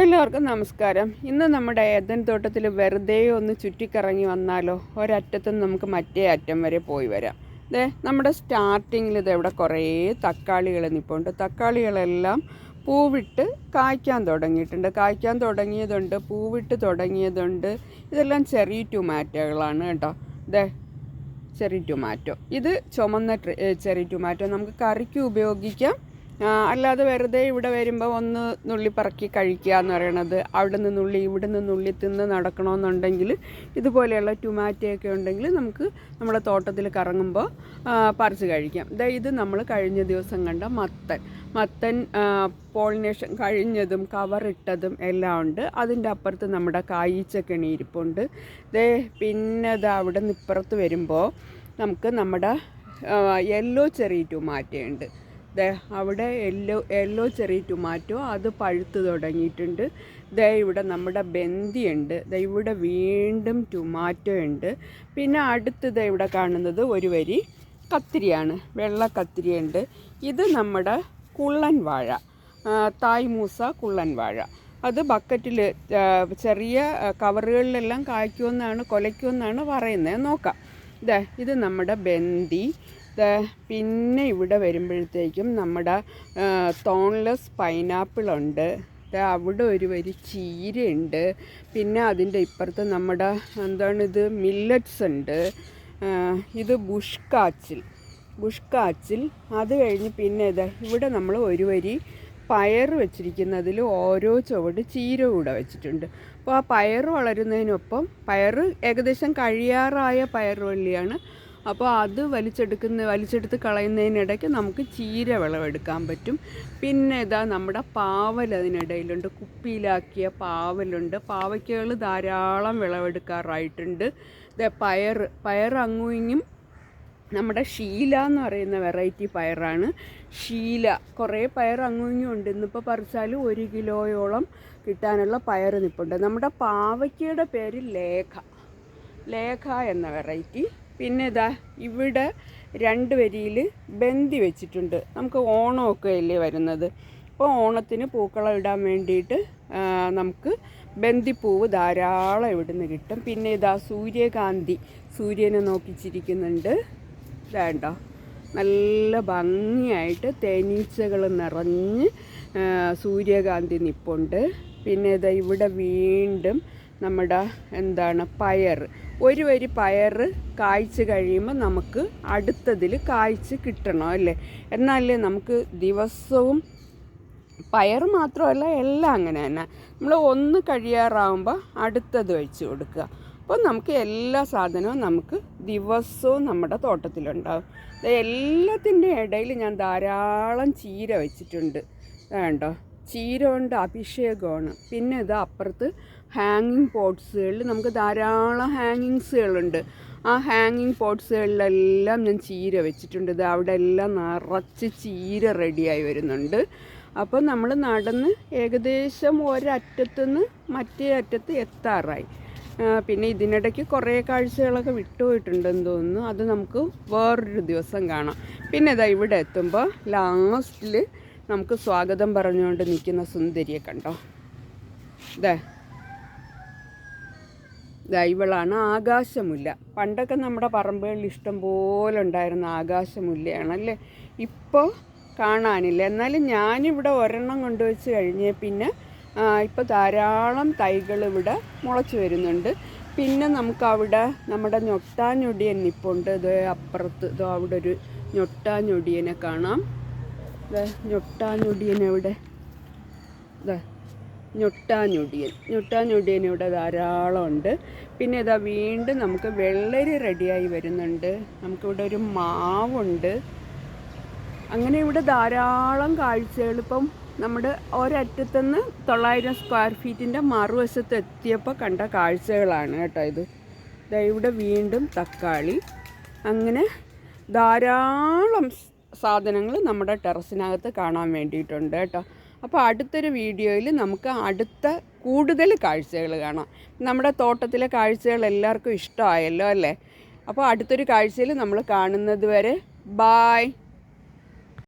എല്ലാവർക്കും നമസ്കാരം. ഇന്ന് നമ്മുടെ ഏതൻ തോട്ടത്തിൽ വെറുതെ ഒന്ന് ചുറ്റിക്കറങ്ങി വന്നാലോ? ഒരറ്റത്തു നമുക്ക് മറ്റേ അറ്റം വരെ പോയി വരാം. ദേ നമ്മുടെ സ്റ്റാർട്ടിങ്ങിൽ ഇത് ഇവിടെ കുറേ തക്കാളികൾ നിൽപ്പുണ്ട് തക്കാളികളെല്ലാം പൂവിട്ട് കായ്ക്കാൻ തുടങ്ങിയിട്ടുണ്ട്. കായ്ക്കാൻ തുടങ്ങിയതുണ്ട് പൂവിട്ട് തുടങ്ങിയതുണ്ട്. ഇതെല്ലാം ചെറിയ ടൊമാറ്റോകളാണ് കേട്ടോ. ദേ ചെറിയ ടൊമാറ്റോ ഇത് ചുമന്ന ചെറിയ ടൊമാറ്റോ നമുക്ക് കറിക്ക് ഉപയോഗിക്കാം. അല്ലാതെ വെറുതെ ഇവിടെ വരുമ്പോൾ ഒന്ന് നുള്ളി പറക്കി കഴിക്കുക എന്ന് പറയണത് അവിടെ നിന്ന് നുള്ളി ഇവിടെ നിന്ന് നുള്ളി തിന്ന് നടക്കണമെന്നുണ്ടെങ്കിൽ ഇതുപോലെയുള്ള ടൊമാറ്റോയൊക്കെ ഉണ്ടെങ്കിൽ നമുക്ക് നമ്മുടെ തോട്ടത്തിൽ കറങ്ങുമ്പോൾ പറിച്ച് കഴിക്കാം. ദേ ഇത് നമ്മൾ കഴിഞ്ഞ ദിവസം കണ്ട മത്തൻ. മത്തൻ പോളിനേഷൻ കഴിഞ്ഞതും കവറിട്ടതും എല്ലാം ഉണ്ട്. അതിന്റെ അപ്പുറത്ത് നമ്മുടെ കായ്ച്ചക്കണി ഇരിപ്പുണ്ട്. ദേ പിന്നെ അത് അവിടെ നിന്ന് ഇപ്പുറത്ത് വരുമ്പോൾ നമുക്ക് നമ്മുടെ യെല്ലോ ചെറിയ ടൊമാറ്റോ ഉണ്ട്. അവിടെ യെല്ലോ യെല്ലോ ചെറിയ ടൊമാറ്റോ അത് പഴുത്ത് തുടങ്ങിയിട്ടുണ്ട്. ദേ ഇവിടെ നമ്മുടെ ബന്ദിയുണ്ട് ദേ ഇവിടെ വീണ്ടും ടൊമാറ്റോ ഉണ്ട്. പിന്നെ അടുത്ത് ദേ ഇവിടെ കാണുന്നത് ഒരു വരി കത്തിരിയാണ്. വെള്ള കത്തിരിയുണ്ട്. ഇത് നമ്മുടെ കുള്ളൻ വാഴ. തായ്മൂസ കുള്ളൻ വാഴ. അത് ബക്കറ്റിൽ ചെറിയ കവറുകളിലെല്ലാം കായ്ക്കുമെന്നാണ് കൊലയ്ക്കുമെന്നാണ് പറയുന്നത്. നോക്കാം. ഇതാ ഇത് നമ്മുടെ ബന്ദി പിന്നെ ഇവിടെ വരുമ്പോഴത്തേക്കും നമ്മുടെ തോൺലെസ് പൈനാപ്പിൾ ഉണ്ട്. അവിടെ ഒരു വരി ചീരയുണ്ട്. പിന്നെ അതിന്റെ ഇപ്പുറത്ത് നമ്മുടെ എന്താണിത് മില്ലറ്റ്സ് ഉണ്ട്. ഇത് ബുഷ് കാച്ചിൽ ബുഷ് കാച്ചിൽ അത് കഴിഞ്ഞ് പിന്നെ ഇത് ഇവിടെ നമ്മൾ ഒരു വരി പയർ വെച്ചിരിക്കുന്നതിൽ ഓരോ ചുവട് ചീര കൂടെ വെച്ചിട്ടുണ്ട്. അപ്പോൾ ആ പയർ വളരുന്നതിനൊപ്പം പയർ ഏകദേശം കഴിയാറായ പയർ വള്ളിയാണ്. അപ്പോൾ അത് വലിച്ചെടുക്കുന്ന വലിച്ചെടുത്ത് കളയുന്നതിനിടയ്ക്ക് നമുക്ക് ചീര വിളവെടുക്കാൻ പറ്റും. പിന്നെ ഇതാ നമ്മുടെ പാവൽ അതിനിടയിലുണ്ട്. കുപ്പിയിലാക്കിയ പാവലുണ്ട്. പാവയ്ക്കകൾ ധാരാളം വിളവെടുക്കാറായിട്ടുണ്ട്. ഇതേ പയർ പയർ അങ്ങുയിങ്ങും നമ്മുടെ ഷീല എന്ന് പറയുന്ന വെറൈറ്റി പയറാണ്. ഷീല കുറേ പയർ അങ്ങും ഇങ്ങും ഉണ്ട്. ഇന്നിപ്പോൾ പറിച്ചാൽ ഒരു കിലോയോളം കിട്ടാനുള്ള പയർ നിൽപ്പുണ്ട് നമ്മുടെ പാവയ്ക്കയുടെ പേര് ലേഖ. ലേഖ എന്ന വെറൈറ്റി. പിന്നെ ഇതാ ഇവിടെ രണ്ട് വരിയിൽ ബന്തി വെച്ചിട്ടുണ്ട്. നമുക്ക് ഓണമൊക്കെ അല്ലേ വരുന്നത്. അപ്പോൾ ഓണത്തിന് പൂക്കളം ഇടാൻ വേണ്ടിയിട്ട് നമുക്ക് ബന്ദിപ്പൂവ് ധാരാളം ഇവിടുന്ന് കിട്ടും. പിന്നെ ഇതാ സൂര്യകാന്തി. സൂര്യനെ നോക്കിച്ചിരിക്കുന്നുണ്ട്. വേണ്ടോ നല്ല ഭംഗിയായിട്ട് തേനീച്ചകൾ നിറഞ്ഞ് സൂര്യകാന്തി നിപ്പുണ്ട്. പിന്നെ ഇതാ ഇവിടെ വീണ്ടും നമ്മുടെ എന്താണ് പയർ. ഒരു വരി പയർ കായ്ച്ച് കഴിയുമ്പോൾ നമുക്ക് അടുത്തതിൽ കായ്ച്ച് കിട്ടണം അല്ലേ? എന്നാലേ നമുക്ക് ദിവസവും പയർ മാത്രമല്ല എല്ലാം അങ്ങനെ തന്നെ. നമ്മൾ ഒന്ന് കഴിയാറാവുമ്പോൾ അടുത്തത് വെച്ച് കൊടുക്കുക. അപ്പോൾ നമുക്ക് എല്ലാ സാധനവും നമുക്ക് ദിവസവും നമ്മുടെ തോട്ടത്തിലുണ്ടാകും എല്ലാത്തിന്റെ ഇടയിൽ ഞാൻ ധാരാളം ചീര വെച്ചിട്ടുണ്ട്. വേണ്ടോ ചീര കൊണ്ട് അഭിഷേകമാണ്. പിന്നെ ഇത് അപ്പുറത്ത് ഹാങ്ങിങ് പോട്ട്സുകളിൽ നമുക്ക് ധാരാളം ഹാങ്ങിങ്സുകളുണ്ട് ആ ഹാങ്ങിങ് പോട്ട്സുകളിലെല്ലാം ഞാൻ ചീര വെച്ചിട്ടുണ്ട്. ഇത് അവിടെ എല്ലാം നിറച്ച് ചീര റെഡിയായി വരുന്നുണ്ട്. അപ്പോൾ നമ്മൾ നടന്ന് ഏകദേശം ഒരറ്റത്തുനിന്ന് മറ്റേ അറ്റത്ത് എത്താറായി. പിന്നെ ഇതിനിടയ്ക്ക് കുറേ കാഴ്ചകളൊക്കെ വിട്ടുപോയിട്ടുണ്ടെന്ന് തോന്നുന്നു. അത് നമുക്ക് വേറൊരു ദിവസം കാണാം. പിന്നെ ഇതാ ഇവിടെ എത്തുമ്പോൾ ലാസ്റ്റിൽ നമുക്ക് സ്വാഗതം പറഞ്ഞുകൊണ്ട് നിൽക്കുന്ന സുന്ദരിയെ കണ്ടോ? ഇതേ ദൈവളാണ് ആകാശമുല്ല. പണ്ടൊക്കെ നമ്മുടെ പറമ്പുകളിൽ ഇഷ്ടം പോലെ ഉണ്ടായിരുന്ന ആകാശമുല്ലയാണല്ലേ ഇപ്പോൾ കാണാനില്ല. എന്നാലും ഞാനിവിടെ ഒരെണ്ണം കൊണ്ടുവച്ച് കഴിഞ്ഞേ പിന്നെ ഇപ്പോൾ ധാരാളം തൈകൾ ഇവിടെ മുളച്ചു വരുന്നുണ്ട്. പിന്നെ നമുക്കവിടെ നമ്മുടെ ഞൊട്ടാഞ്ഞൊടിയൻ നിപ്പുണ്ട് ഇത് അപ്പുറത്ത് ഇതോ അവിടെ ഒരു ഞൊട്ടാഞ്ഞൊടിയനെ കാണാം. ഞൊട്ടാഞ്ഞൊടിയൻ എവിടെ? ദേ ഞൊട്ടാഞ്ഞൊടിയൻ. ഞൊട്ടാഞ്ഞൊടിയൻ ഇവിടെ ധാരാളം ഉണ്ട് പിന്നെ ഇതാ വീണ്ടും നമുക്ക് വെള്ളരി റെഡിയായി വരുന്നുണ്ട്. നമുക്കിവിടെ ഒരു മാവുണ്ട്. അങ്ങനെ ഇവിടെ ധാരാളം കാഴ്ചകൾ. ഇപ്പം നമ്മുടെ ഒരറ്റത്തുനിന്ന് തൊള്ളായിരം സ്ക്വയർ ഫീറ്റിന്റെ മറുവശത്ത് എത്തിയപ്പോൾ കണ്ട കാഴ്ചകളാണ് കേട്ടോ ഇത്. ഇവിടെ വീണ്ടും തക്കാളി. അങ്ങനെ ധാരാളം സാധനങ്ങൾ നമ്മുടെ ടെറസിനകത്ത് കാണാൻ വേണ്ടിയിട്ടുണ്ട് കേട്ടോ. അപ്പോൾ അടുത്തൊരു വീഡിയോയിൽ നമുക്ക് അടുത്ത കൂടുതൽ കാഴ്ചകൾ കാണാം. നമ്മുടെ തോട്ടത്തിലെ കാഴ്ചകൾ എല്ലാവർക്കും ഇഷ്ടമായല്ലോ അല്ലേ? അപ്പോൾ അടുത്തൊരു കാഴ്ചയിൽ നമ്മൾ കാണുന്നത് വരെ ബായ്